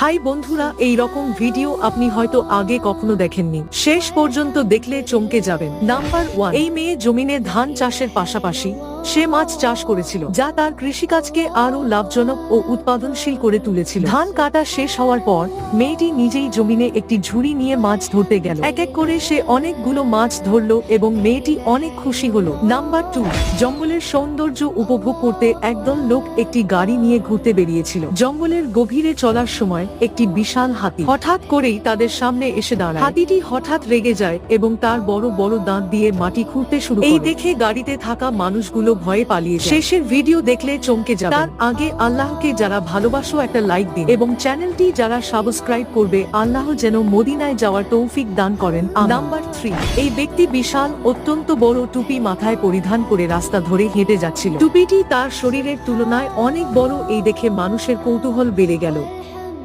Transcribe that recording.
High বন্ধুরা এই রকম ভিডিও আপনি হয়তো আগে কখনো দেখেননি। শেষ পর্যন্ত দেখলে চমকে যাবেন। নাম্বার ওয়ান, এই মেয়ে জমিনে ধান চাষের পাশাপাশি সে মাছ চাষ করেছিল যা তার কৃষিকাজকে আরও লাভজনক ও উৎপাদনশীল করে তুলেছিল। ধান কাটা শেষ হওয়ার পর মেয়েটি নিজেই জমিনে একটি ঝুড়ি নিয়ে মাছ ধরতে গেল। এক এক করে সে অনেকগুলো মাছ ধরলো এবং মেয়েটি অনেক খুশি হলো। নাম্বার টু জঙ্গলের সৌন্দর্য উপভোগ করতে একদল লোক একটি গাড়ি নিয়ে ঘুরতে বেরিয়েছিল। জঙ্গলের গভীরে চলার সময় একটি বিশাল হাতি। হঠাৎ করেই তাদের সামনে এসে দাঁড়ায়। হাতিটি হঠাৎ রেগে যায় এবং তার বড় বড় দাঁত দিয়ে মাটি খুঁড়তে শুরু এই দেখে গাড়িতে থাকা মানুষগুলো ভয়ে পালিয়ে শেষের ভিডিও দেখলে চমকে যাবে। তার আগে আল্লাহকে যারা ভালোবাসো একটা লাইক দিন এবং চ্যানেলটি যারা সাবস্ক্রাইব করবে আল্লাহ যেন মদিনায় যাওয়ার তৌফিক দান করেন। নাম্বার থ্রি এই ব্যক্তি বিশাল অত্যন্ত বড় টুপি মাথায় পরিধান করে রাস্তা ধরে হেঁটে যাচ্ছিল। টুপিটি তার শরীরের তুলনায় অনেক বড় এই দেখে মানুষের কৌতূহল বেড়ে গেল।